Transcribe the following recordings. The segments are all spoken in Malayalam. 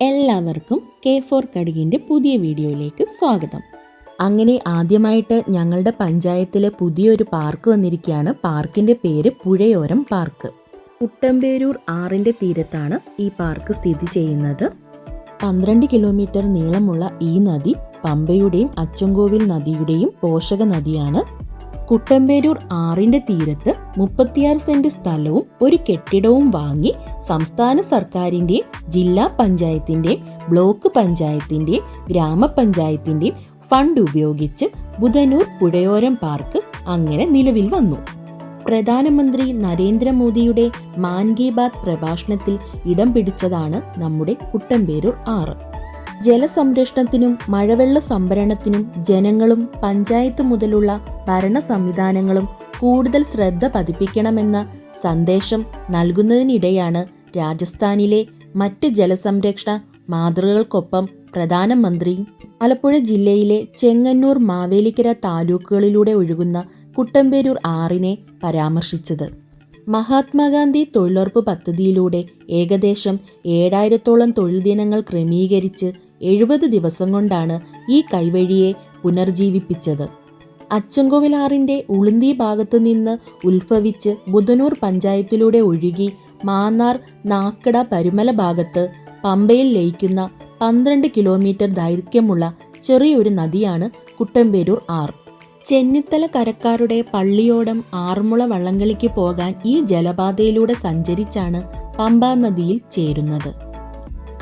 എല്ലാവർക്കും കെ ഫോർ കടുകിന്റെ പുതിയ വീഡിയോയിലേക്ക് സ്വാഗതം. അങ്ങനെ ആദ്യമായിട്ട് ഞങ്ങളുടെ പഞ്ചായത്തിലെ പുതിയൊരു പാർക്ക് വന്നിരിക്കുകയാണ്. പാർക്കിന്റെ പേര് പുഴയോരം പാർക്ക്. കുട്ടമ്പേരൂർ ആറിന്റെ തീരത്താണ് ഈ പാർക്ക് സ്ഥിതി ചെയ്യുന്നത്. പന്ത്രണ്ട് കിലോമീറ്റർ നീളമുള്ള ഈ നദി പമ്പയുടെയും അച്ചൻകോവിൽ നദിയുടെയും പോഷക നദിയാണ്. കുട്ടമ്പേരൂർ ആറിന്റെ തീരത്ത് മുപ്പത്തിയാറ് സെന്റ് സ്ഥലവും ഒരു കെട്ടിടവും വാങ്ങി സംസ്ഥാന സർക്കാരിന്റെയും ജില്ലാ പഞ്ചായത്തിന്റെയും ബ്ലോക്ക് പഞ്ചായത്തിന്റെയും ഗ്രാമപഞ്ചായത്തിന്റെയും ഫണ്ട് ഉപയോഗിച്ച് ബുധനൂർ പുഴയോരം പാർക്ക് അങ്ങനെ നിലവിൽ വന്നു. പ്രധാനമന്ത്രി നരേന്ദ്രമോദിയുടെ മാൻ കി ബാത് പ്രഭാഷണത്തിൽ ഇടം പിടിച്ചതാണ് നമ്മുടെ കുട്ടമ്പേരൂർ ആറ്. ജലസംരക്ഷണത്തിനും മഴവെള്ള സംഭരണത്തിനും ജനങ്ങളും പഞ്ചായത്ത് മുതലുള്ള ഭരണ സംവിധാനങ്ങളും കൂടുതൽ ശ്രദ്ധ പതിപ്പിക്കണമെന്ന സന്ദേശം നൽകുന്നതിനിടെയാണ് രാജസ്ഥാനിലെ മറ്റ് ജലസംരക്ഷണ മാതൃകകൾക്കൊപ്പം പ്രധാനമന്ത്രി ആലപ്പുഴ ജില്ലയിലെ ചെങ്ങന്നൂർ മാവേലിക്കര താലൂക്കുകളിലൂടെ ഒഴുകുന്ന കുട്ടമ്പേരൂർ ആറിനെ പരാമർശിച്ചത്. മഹാത്മാഗാന്ധി തൊഴിലുറപ്പ് പദ്ധതിയിലൂടെ ഏകദേശം ഏഴായിരത്തോളം തൊഴിൽ ദിനങ്ങൾ ക്രമീകരിച്ച് എഴുപത് ദിവസം കൊണ്ടാണ് ഈ കൈവഴിയെ പുനർജീവിപ്പിച്ചത്. അച്ചൻകോവിലാറിന്റെ ഉളുന്തി ഭാഗത്തു നിന്ന് ഉത്ഭവിച്ച് ബുധനൂർ പഞ്ചായത്തിലൂടെ ഒഴുകി മാന്നാർ നാക്കട പരുമല ഭാഗത്ത് പമ്പയിൽ ലയിക്കുന്ന പന്ത്രണ്ട് കിലോമീറ്റർ ദൈർഘ്യമുള്ള ചെറിയൊരു നദിയാണ് കുട്ടമ്പേരൂർ ആർ. ചെന്നിത്തല കരക്കാരുടെ പള്ളിയോടം ആർമുള വള്ളംകളിക്ക് പോകാൻ ഈ ജലപാതയിലൂടെ സഞ്ചരിച്ചാണ് പമ്പാ നദിയിൽ ചേരുന്നത്.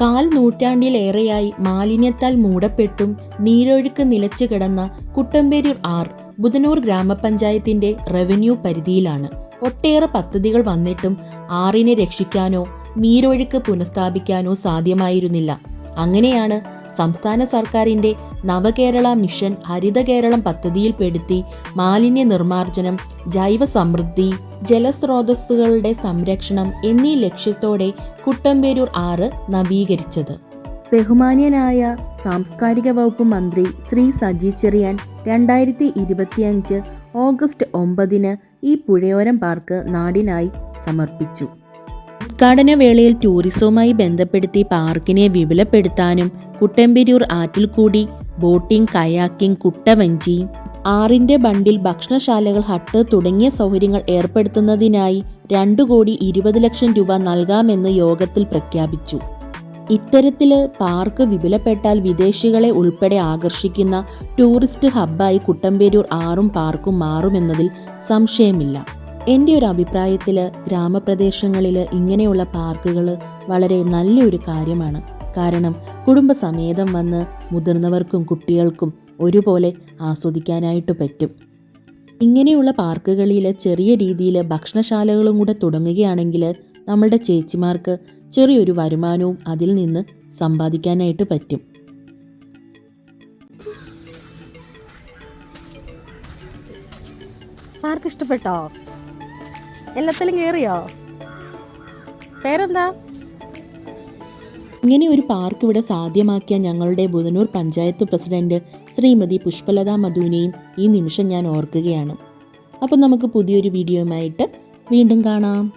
കാൽ നൂറ്റാണ്ടിലേറെയായി മാലിന്യത്താൽ മൂടപ്പെട്ടും നീരൊഴുക്ക് നിലച്ചു കിടന്ന കുട്ടമ്പേരൂർ ആർ ബുധനൂർ ഗ്രാമപഞ്ചായത്തിന്റെ റവന്യൂ പരിധിയിലാണ്. ഒട്ടേറെ പദ്ധതികൾ വന്നിട്ടും ആറിനെ രക്ഷിക്കാനോ നീരൊഴുക്ക് പുനഃസ്ഥാപിക്കാനോ സാധ്യമായിരുന്നില്ല. അങ്ങനെയാണ് സംസ്ഥാന സർക്കാരിന്റെ നവകേരള മിഷൻ ഹരിത കേരളം പദ്ധതിയിൽപ്പെടുത്തി മാലിന്യ നിർമ്മാർജനം ജൈവ സമൃദ്ധി ജലസ്രോതസ്സുകളുടെ സംരക്ഷണം എന്നീ ലക്ഷ്യത്തോടെ കുട്ടമ്പേരൂർ ആറ് നവീകരിച്ചത്. ബഹുമാന്യനായ സാംസ്കാരിക വകുപ്പ് മന്ത്രി ശ്രീ സജി ചെറിയാൻ രണ്ടായിരത്തി ഇരുപത്തിയഞ്ച് ഓഗസ്റ്റ് ഒമ്പതിന് ഈ പുഴയോരം പാർക്ക് നാടിനായി സമർപ്പിച്ചു. ഉദ്ഘാടന വേളയിൽ ടൂറിസവുമായി ബന്ധപ്പെടുത്തി പാർക്കിനെ വിപുലപ്പെടുത്താനും കുട്ടമ്പിരൂർ ആറ്റിൽ കൂടി ബോട്ടിംഗ് കയാക്കിംഗ് കുട്ടവഞ്ചി ആറിന്റെ ബണ്ടിൽ ഭക്ഷണശാലകൾ ഹട്ട് തുടങ്ങിയ സൗകര്യങ്ങൾ ഏർപ്പെടുത്തുന്നതിനായി രണ്ടു കോടി ഇരുപത് ലക്ഷം രൂപ നൽകാമെന്ന് യോഗത്തിൽ പ്രഖ്യാപിച്ചു. ഇത്തരത്തിൽ പാർക്ക് വിപുലപ്പെട്ടാൽ വിദേശികളെ ഉൾപ്പെടെ ആകർഷിക്കുന്ന ടൂറിസ്റ്റ് ഹബ്ബായി കുട്ടമ്പേരൂർ ആറും പാർക്കും മാറുമെന്നതിൽ സംശയമില്ല. എന്റെ ഒരു അഭിപ്രായത്തിൽ ഗ്രാമപ്രദേശങ്ങളിൽ ഇങ്ങനെയുള്ള പാർക്കുകൾ വളരെ നല്ലൊരു കാര്യമാണ്. കാരണം കുടുംബസമേതം വന്ന് മുതിർന്നവർക്കും കുട്ടികൾക്കും ഒരുപോലെ ആസ്വദിക്കാനായിട്ട് പറ്റും. ഇങ്ങനെയുള്ള പാർക്കുകളിൽ ചെറിയ രീതിയിൽ ഭക്ഷണശാലകളും കൂടെ തുടങ്ങുകയാണെങ്കിൽ നമ്മളുടെ ചേച്ചിമാർക്ക് ചെറിയൊരു വരുമാനവും അതിൽ നിന്ന് സമ്പാദിക്കാനായിട്ട് പറ്റും. പാർക്ക് ഇഷ്ടപ്പെട്ടോ? എല്ലാത്തിലും കയറിയോ പേരെന്താ? ഇങ്ങനെ ഒരു പാർക്ക് ഇവിടെ സാധ്യമാക്കിയ ഞങ്ങളുടെ ബുധനൂർ പഞ്ചായത്ത് പ്രസിഡന്റ് ശ്രീമതി പുഷ്പലത മധുവിനെയും ഈ നിമിഷം ഞാൻ ഓർക്കുകയാണ്. അപ്പം നമുക്ക് പുതിയൊരു വീഡിയോയുമായിട്ട് വീണ്ടും കാണാം.